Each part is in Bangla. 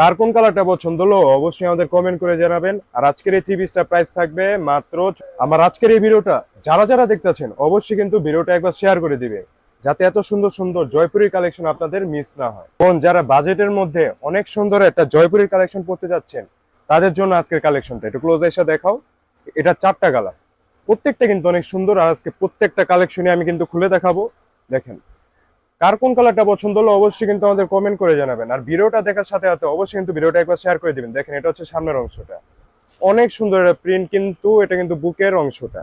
কার কোন কালারটা পছন্দ হলো অবশ্যই আমাদের কমেন্ট করে জানাবেন। আর আজকের এই পিসটা প্রাইস থাকবে মাত্র আমার আজকের এই ভিডিওটা যারা যারা দেখতেছেন অবশ্যই কিন্তু ভিডিওটা একবার শেয়ার করে দিবে যাতে এত সুন্দর সুন্দর জয়পুরের কালেকশন আপনাদের মিস না হয়। কোন যারা বাজেটের মধ্যে অনেক সুন্দর একটা জয়পুরের কালেকশন পড়তে যাচ্ছেন, তাদের জন্য আজকের কালেকশনটা একটু ক্লোজ এসে দেখাও। এটা চারটা কালার প্রত্যেকটা কিন্তু অনেক সুন্দর, আর আজকে প্রত্যেকটা কালেকশনে আমি কিন্তু খুলে দেখাবো। দেখেন কার কোন কালারটা পছন্দ হলো অবশ্যই কিন্তু আমাদের কমেন্ট করে জানাবেন। আর ভিডিওটা দেখার সাথে সাথে অবশ্যই কিন্তু ভিডিওটা একবার শেয়ার করে দিবেন। দেখেন, এটা হচ্ছে সামনের অংশটা। অনেক সুন্দর একটা প্রিন্ট কিন্তু, এটা কিন্তু বুকের অংশটা।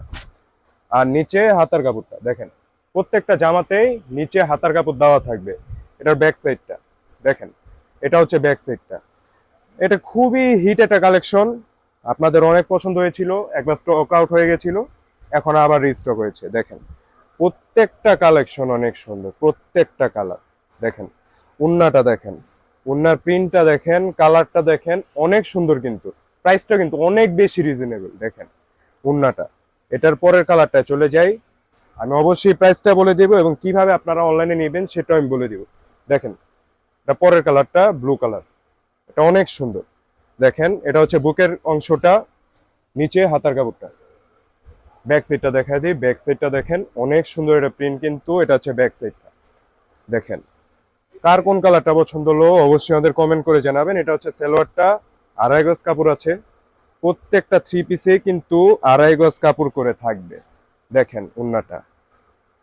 আর নিচে হাতার কাপড়টা, দেখেন। প্রত্যেকটা জামাতেই নিচে হাতার কাপড় দেওয়া থাকবে। এটার ব্যাক সাইডটা দেখেন। এটা হচ্ছে ব্যাক সাইডটা এটা খুবই হিট একটা কালেকশন আপনাদের অনেক পছন্দ হয়েছিল, একবার স্টক আউট হয়ে গেছিল, এখন আবার রিস্টক হয়েছে, দেখেন। প্রত্যেকটা কালেকশন অনেক সুন্দর, প্রত্যেকটা কালার দেখেন, উন্নাটা দেখেন, উন্নার প্রিন্টটা দেখেন কালারটা দেখেন, অনেক সুন্দর কিন্তু। প্রাইসটা কিন্তু অনেক বেশি রিজনেবল দেখেন, উন্নাটা। এটার পরের কালারটা চলে যাই। আমি অবশ্যই প্রাইসটা বলে দেবো এবং কীভাবে আপনারা অনলাইনে নেবেন সেটাও আমি বলে দিব। দেখেন, এটা পরের কালারটা ব্লু কালার এটা অনেক সুন্দর। দেখেন, এটা হচ্ছে বুকের অংশটা, নিচে হাতার কাপড়টা। ব্যাক সাইডটা দেখা দিই। ব্যাক সাইডটা দেখেন, অনেক সুন্দর এটা প্রিন্ট কিন্তু এটা হচ্ছে ব্যাক সাইডটা। দেখেন, কার কোন কালারটা পছন্দ হলো অবশ্যই আমাদের কমেন্ট করে জানাবেন। এটা হচ্ছে সালোয়ারটা, আড়াই গজ কাপড় আছে। প্রত্যেকটা থ্রি পিসে কিন্তু আড়াই গজ কাপড় করে থাকবে। দেখেন, উন্নাটা।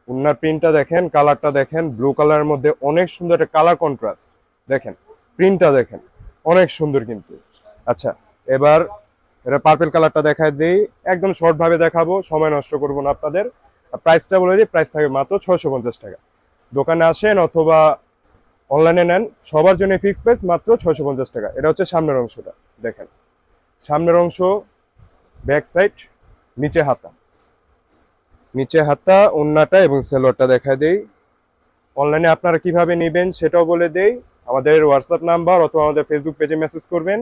উন্নার প্রিন্টটা দেখেন, কালারটা দেখেন ব্লু কালারের মধ্যে অনেক সুন্দর একটা কালার কন্ট্রাস্ট দেখেন প্রিন্টটা দেখেন, অনেক সুন্দর কিন্তু। আচ্ছা এবার এটা পার্পেল কালারটা দেখায় দিই। একদম শর্ট ভাবে দেখাবো, সময় নষ্ট করব না আপনাদের। প্রাইসটা বলে দিই প্রাইস থাকবে মাত্র ছয়শো পঞ্চাশ টাকা। দোকানে আসেন অথবা অনলাইনে নেন, সবার জন্য ফিক্স প্রাইস মাত্র ছয়শো পঞ্চাশ টাকা। এটা হচ্ছে সামনের অংশটা, দেখেন। সামনের অংশ ব্যাক সাইড নিচে হাতা। নিচে হাতা, ওন্নাটা এবং সেলোয়ারটা দেখা দেই। অনলাইনে আপনারা কীভাবে নেবেন সেটাও বলে দেই। আমাদের হোয়াটসঅ্যাপ নাম্বার অথবা আমাদের ফেসবুক পেজে মেসেজ করবেন।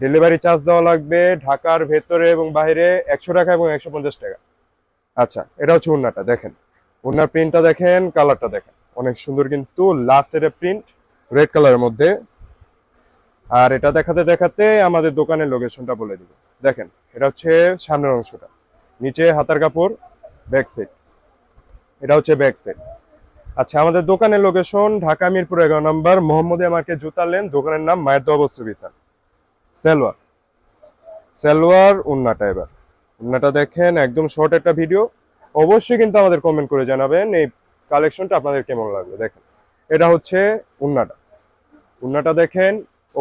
ডেলিভারি চার্জ দেওয়া লাগবে ঢাকার ভেতরে এবং বাইরে একশো টাকা এবং একশো পঞ্চাশ টাকা। আচ্ছা এটা হচ্ছে উন্নাটা দেখেন। উন্নার প্রিন্টটা দেখেন কালারটা দেখেন। অনেক সুন্দর কিন্তু লাস্ট এটা প্রিন্ট রেড কালারের মধ্যে। আর এটা দেখাতে দেখাতে আমাদের দোকানের লোকেশনটা বলে দিব। দেখেন, এটা হচ্ছে সামনের অংশটা। নিচে হাতার কাপড় ব্যাক সাইড এটা হচ্ছে ব্যাক সাইড আচ্ছা আমাদের দোকানের লোকেশন ঢাকা মিরপুর এগারো নম্বর মোহাম্মদিয়া আমাকে জুতা লেন দোকানের নাম মায়ের দোয়া বস্ত্র বিতান সেলোয়ার। সেলোয়ার, উন্নাটা এবার। উন্নাটা দেখেন, একদম শর্ট একটা ভিডিও অবশ্যই কিন্তু আমাদের কমেন্ট করে জানাবেন এই কালেকশনটা আপনাদের কেমন লাগবে দেখেন, এটা হচ্ছে উন্নাটা। উন্নাটা দেখেন,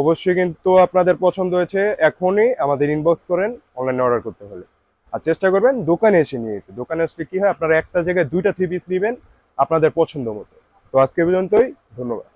অবশ্যই কিন্তু আপনাদের পছন্দ হয়েছে। এখনই আমাদের ইনবক্স করেন অনলাইনে অর্ডার করতে হলে। আর চেষ্টা করবেন দোকানে এসে নিয়ে যেতে। দোকানে আসলে কি হয়, আপনারা একটা জায়গায় দুইটা থ্রি পিস নেবেন আপনাদের পছন্দ মতো। তো আজকে পর্যন্তই, ধন্যবাদ।